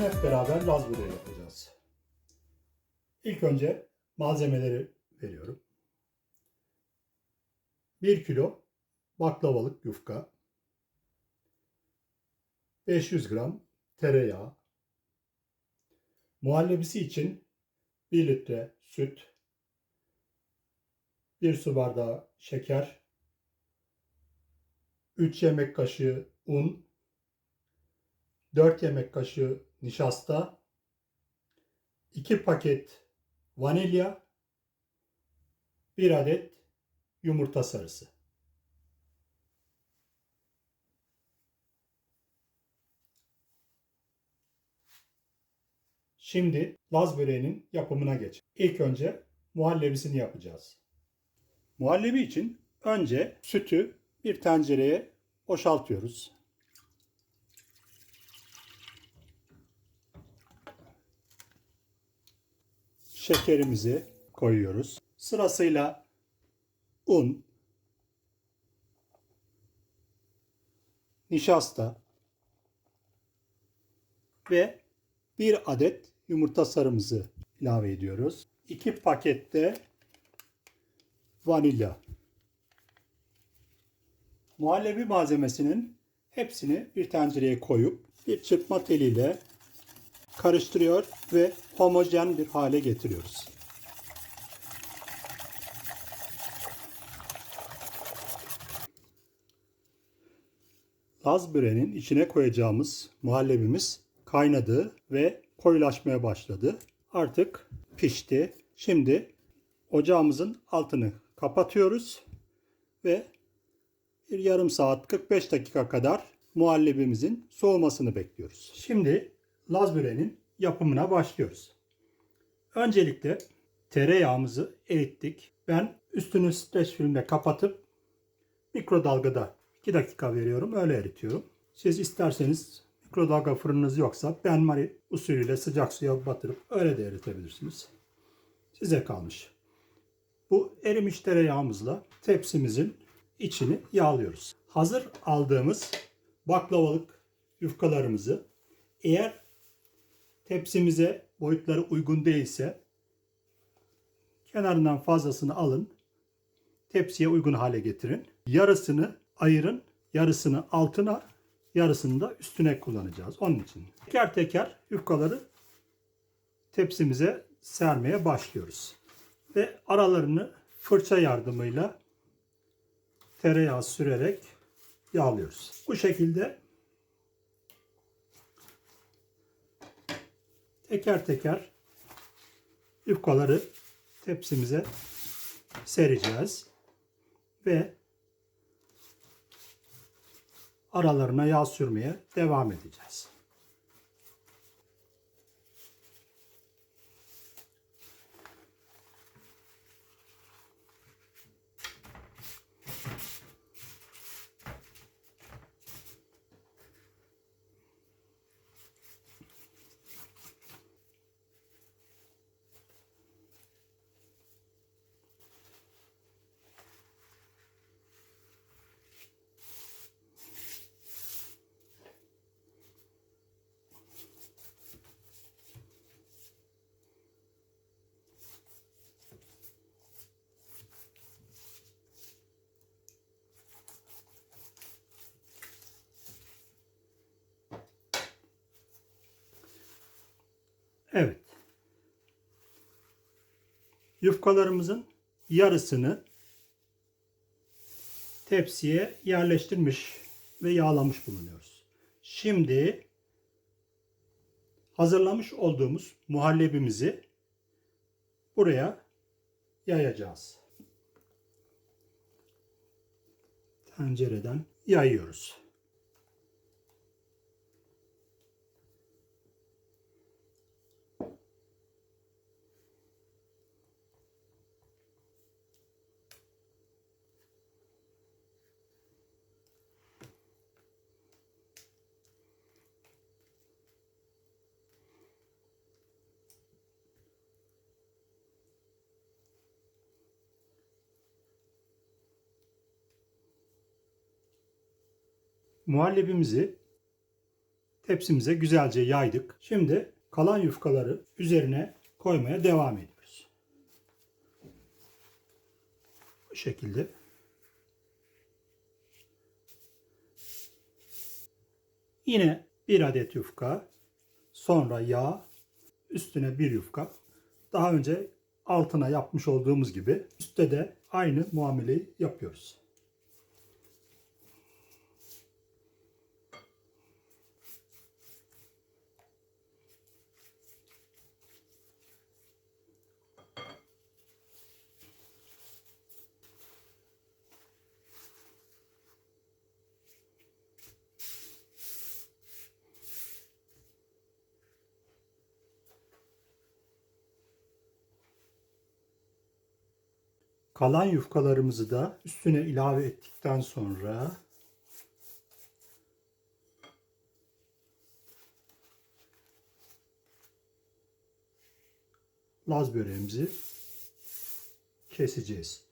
beraber Laz yapacağız. İlk önce malzemeleri veriyorum. 1 kilo baklavalık yufka, 500 gram tereyağı, muhallebisi için 1 litre süt, 1 su bardağı şeker, 3 yemek kaşığı un, 4 yemek kaşığı nişasta, 2 paket vanilya, 1 adet yumurta sarısı. Şimdi Laz böreğinin yapımına geç. İlk önce muhallebisini yapacağız. Muhallebi için önce sütü bir tencereye boşaltıyoruz. Şekerimizi koyuyoruz. Sırasıyla un, nişasta ve bir adet yumurta sarımızı ilave ediyoruz. 2 pakette vanilya. Muhallebi malzemesinin hepsini bir tencereye koyup bir çırpma teliyle karıştırıyor ve homojen bir hale getiriyoruz. Laz böreğinin içine koyacağımız muhallebimiz kaynadı ve koyulaşmaya başladı. Artık pişti. Şimdi ocağımızın altını kapatıyoruz ve bir yarım saat 45 dakika kadar muhallebimizin soğumasını bekliyoruz. Şimdi Laz böreğinin yapımına başlıyoruz. Öncelikle tereyağımızı erittik. Ben üstünü streç filmle kapatıp mikrodalgada 2 dakika veriyorum. Öyle eritiyorum. Siz isterseniz mikrodalga fırınınız yoksa benmari usulüyle sıcak suya batırıp öyle de eritebilirsiniz. Size kalmış. Bu erimiş tereyağımızla tepsimizin içini yağlıyoruz. Hazır aldığımız baklavalık yufkalarımızı eğer tepsimize boyutları uygun değilse kenarından fazlasını alın. Tepsiye uygun hale getirin. Yarısını ayırın. Yarısını altına, yarısını da üstüne kullanacağız. Onun için teker teker yufkaları tepsimize sermeye başlıyoruz. Ve aralarını fırça yardımıyla tereyağı sürerek yağlıyoruz. Bu şekilde teker teker yufkaları tepsimize sereceğiz ve aralarına yağ sürmeye devam edeceğiz. Evet. Yufkalarımızın yarısını tepsiye yerleştirmiş ve yağlamış bulunuyoruz. Şimdi hazırlamış olduğumuz muhallebimizi buraya yayacağız. Tencereden yayıyoruz. Muhallebimizi tepsimize güzelce yaydık. Şimdi Kalan yufkaları üzerine koymaya devam ediyoruz. Bu şekilde. Yine bir adet yufka, sonra yağ, üstüne bir yufka. Daha önce altına yapmış olduğumuz gibi üstte de aynı muameleyi yapıyoruz. Kalan yufkalarımızı da üstüne ilave ettikten sonra Laz böreğimizi keseceğiz.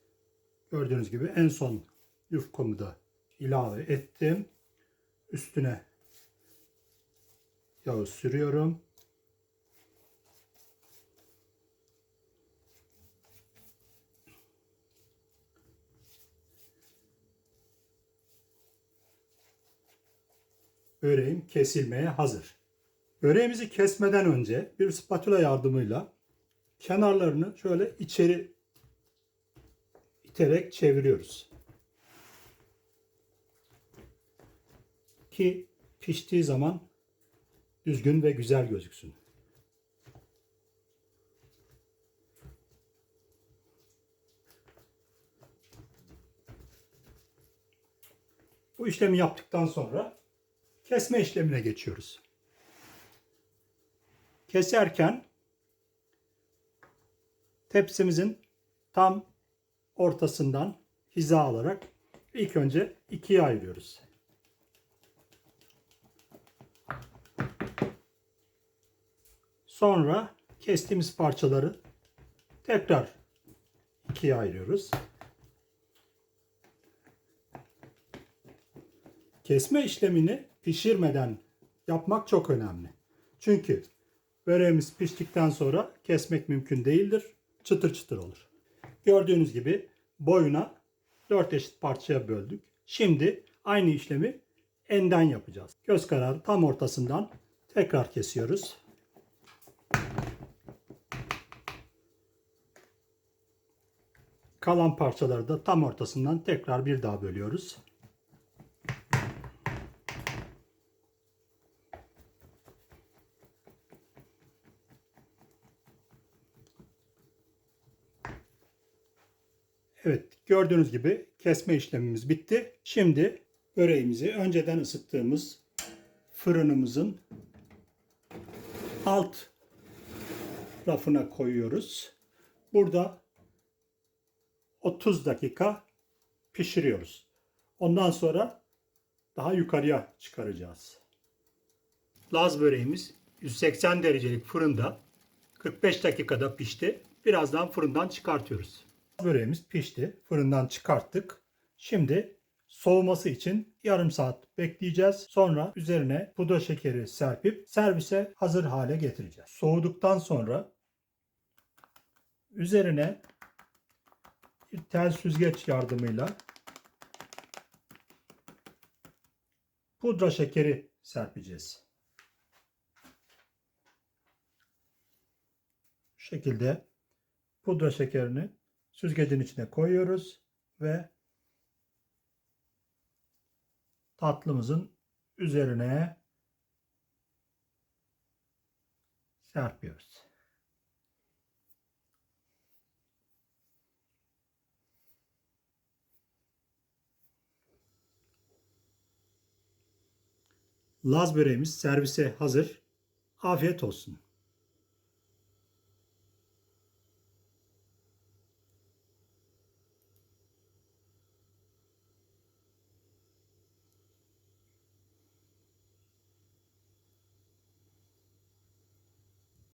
Gördüğünüz gibi en son yufkamı da ilave ettim. Üstüne yağı sürüyorum. Böreğim kesilmeye hazır. Böreğimizi kesmeden önce bir spatula yardımıyla kenarlarını şöyle içeri iterek çeviriyoruz. Ki piştiği zaman düzgün ve güzel gözüksün. Bu işlemi yaptıktan sonra kesme işlemine geçiyoruz. Keserken tepsimizin tam ortasından hiza alarak ilk önce ikiye ayırıyoruz. Sonra kestiğimiz parçaları tekrar ikiye ayırıyoruz. Kesme işlemini pişirmeden yapmak çok önemli. Çünkü böreğimiz piştikten sonra kesmek mümkün değildir. Çıtır çıtır olur. Gördüğünüz gibi boyuna 4 eşit parçaya böldük. Şimdi aynı işlemi enden yapacağız. Göz kararı tam ortasından tekrar kesiyoruz. Kalan parçaları da tam ortasından tekrar bir daha bölüyoruz. Evet gördüğünüz gibi kesme işlemimiz bitti. Şimdi böreğimizi önceden ısıttığımız fırınımızın alt rafına koyuyoruz. Burada 30 dakika pişiriyoruz. Ondan sonra daha yukarıya çıkaracağız. Laz böreğimiz 180 derecelik fırında 45 dakikada pişti. Birazdan fırından çıkartıyoruz. Böreğimiz pişti. Fırından çıkarttık. Şimdi soğuması için yarım saat bekleyeceğiz. Sonra üzerine pudra şekeri serpip servise hazır hale getireceğiz. Soğuduktan sonra üzerine tel süzgeç yardımıyla pudra şekeri serpeceğiz. Bu şekilde pudra şekerini süzgecin içine koyuyoruz ve tatlımızın üzerine serpiyoruz. Laz böreğimiz servise hazır. Afiyet olsun.